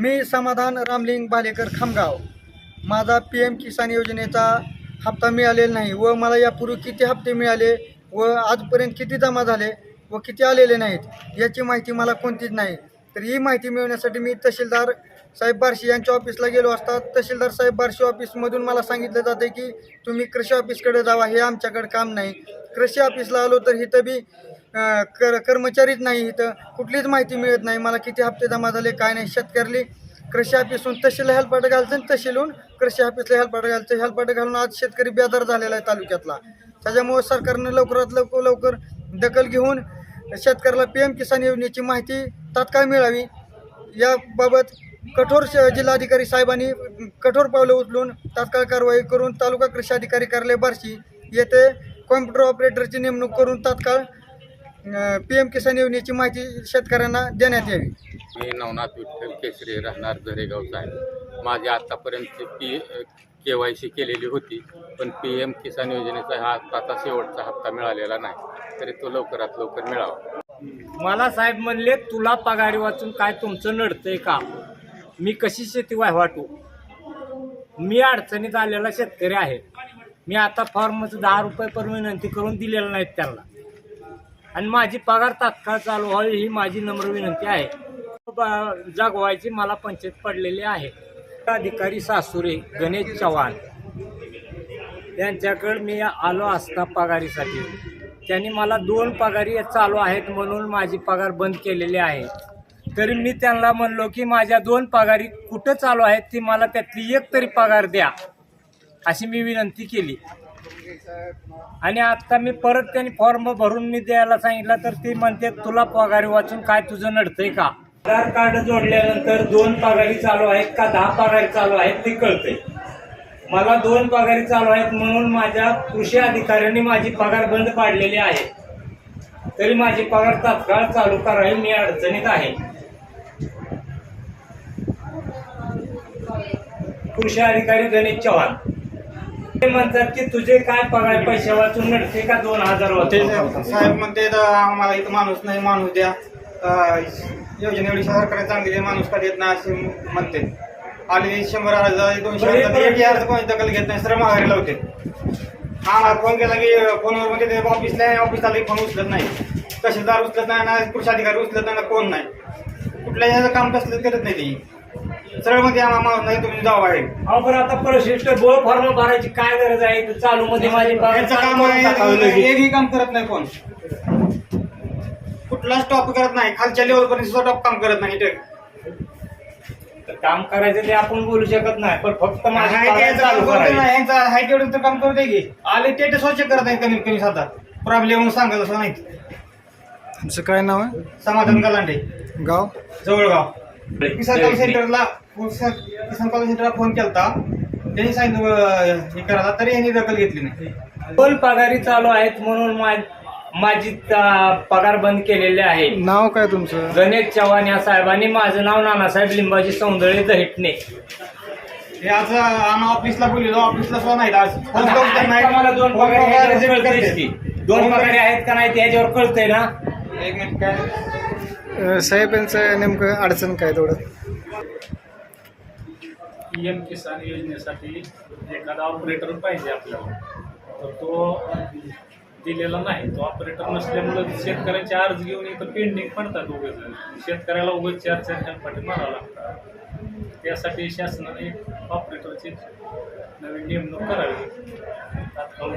मी समाधान रामलिंग बालेकर खामगाव. माझा P M किसान योजनेचा हप्ता मिळालेला नाही व मला यापूर्वी किती हप्ते मिळाले व आजपर्यंत किती जमा झाले व किती आलेले नाहीत याची माहिती मला कोणतीच नाही. तर ही माहिती मिळवण्यासाठी मी तहसीलदार साहेब बार्शी यांच्या ऑफिसला गेलो असता तहसीलदार साहेब बार्शी ऑफिसमधून मला सांगितलं जातं की तुम्ही कृषी ऑफिसकडे जावा हे आमच्याकडे काम नाही. कृषी ऑफिसला आलो तर हिथं बी कर कर्मचारीच नाही इथं. कुठलीच माहिती मिळत नाही. मला किती हप्ते जमा झाले काय नाही. शेतकऱ्याला कृषी ऑफिसून तशीला हेल्पाट घालतं आणि तहसीलहून कृषी ऑफिसला हेल्पाट घालतं. हेल्पाट घालून आज शेतकरी बेदार झालेला आहे तालुक्यातला. त्याच्यामुळे सरकारनं लवकरात लवकर लवकर दखल घेऊन शेतकऱ्याला पी एम किसान योजनेची माहिती तात्काळ मिळावी. याबाबत कठोर श- जिल्हाधिकारी साहेबांनी कठोर पावलं उचलून तात्काळ कारवाई करून तालुका कृषी अधिकारी कार्यालय बार्शी येथे कॉम्प्युटर ऑपरेटरची नेमणूक करून तात्काळ पी एम किसान योजनेची माहिती शेतकऱ्यांना देण्यात यावी. मी नवनाथ विठ्ठल केसरी राहणार झरेगावचा आहे माझी आत्तापर्यंत पी के वाय सी केलेली होती पण पी एम किसान योजनेचा हा आत्ताचा शेवटचा हप्ता मिळालेला नाही. तरी तो लवकरात लवकर मिळावा. मला साहेब म्हणले तुला पगारी वाचून काय तुमचं नडतंय का? मी कशी शेती वाटू? मी अडचणीत आलेला शेतकरी आहे. मी आता फॉर्मचं दहा रुपये पर विनंती करून दिलेलं नाहीत त्यांना. आणि माझी पगार तात्काळ चालू व्हावी ही माझी नम्र विनंती आहे. जागवायची जगवायची मला पंचायत पडलेली आहे. अधिकारी सासुरे गणेश चव्हाण त्यांच्याकडे मी आलो असता पगारीसाठी. त्यांनी मला दोन पगारी चालू आहेत म्हणून माझी पगार बंद केलेली आहे. तरी मी त्यांना म्हणलो की माझ्या दोन पगारी कुठं चालू आहेत ती मला त्यातली एक तरी पगार द्या अशी मी विनंती केली. आणि आता मी परत त्यांनी फॉर्म भरून मी द्यायला सांगितलं तर ते म्हणते तुला पगारी वाचून काय तुझं नडतंय का? आधार कार्ड जोडल्यानंतर दोन पगारी चालू आहेत का? दहा पगारी चालू आहेत ते कळते मला दोन पगारी चालू आहेत म्हणून माझ्या कृषी अधिकाऱ्यांनी माझी पगार बंद पाडलेली आहे. तरी माझी पगार तात्काळ चालू करावी मी अडचणीत आहे. कृषी अधिकारी गणेश चव्हाण. ते म्हणतात की तुझे काय पगार पैसे वाचून नडते का दोन हजार ते वाचून साहेब म्हणते "द- आम्हाला इथं माणूस नाही माणूस द्या. अं, योजना एवढी सरकारने चांगली आहे, माणूस का देत नाही असे म्हणते. आणि शंभर हजार दोनशे हजार कोणी दखल घेत नाही सरळ माघारी लावते. आम्हाला फोन केला की फोनवर म्हणजे ते ऑफिसला आहे, ऑफिसला फोन उचलत नाही. तहसीलदार उचलत नाही ना कृषी अधिकारी उचलत नाही ना कोण नाही. कुठल्याही ह्याचं काम कसलं करत नाही ती. सरळमध्ये आम्हाला माणूस नाही तुम्ही जाऊ आहे अहो पण आता परिशिष्ट बोळ फॉर्म भरायची काय गरज आहे? इथं चालू मध्ये माझी यांचं काम आहे. एकही काम करत नाही कोण. कुठला स्टॉप करत नाही खालच्या लेवल पर्यंत स्टॉप काम करत नाही. तर काम करायचं ते आपण बोलू शकत नाही पण फक्त माझी चालू तेवढं तर काम करतोय की. आले ते ते स्वच्छ करत नाही कमीत कमी साधा. प्रॉब्लेम सांगत असं नाही तुमचं काय नाव आहे? समाधान गलांडे. गाव? जवळगाव. किसान कॉल सेंटरला किसान कॉल सेंटरला फोन केलता. त्यांनी सांगितलं हे करायला तरी यांनी दखल घेतली नाही. दोन पगारी चालू आहेत म्हणून मा- माझी पगार बंद केलेली आहे. नाव काय तुमचं? गणेश चव्हाण या साहेबांनी माझं नाव नानासाहेब लिंबाजी सौंदर्य दहिटणे. हे आज आम्ही ऑफिसला बोललो ऑफिसला सुद्धा नाही आज मला दोन पगारी. दोन पगारी आहेत का नाही ते ह्याच्यावर कळतंय ना? एक मिनिट काय? साहेब यांचं नेमकं अडचण काय थोडं पी एम किसान योजनेसाठी एखादा ऑपरेटर पाहिजे आपल्याला. तर तो दिलेला नाही. तो ऑपरेटर नसल्यामुळं शेतकऱ्यांचे अर्ज घेऊन इथं पेंडिंग पडतात उगाच. शेतकऱ्याला उगाच चार चार हेल्पाटी मारावं लागतात त्यासाठी शासनाने एक ऑपरेटरची नवीन नेमणूक करावी. तात्काळ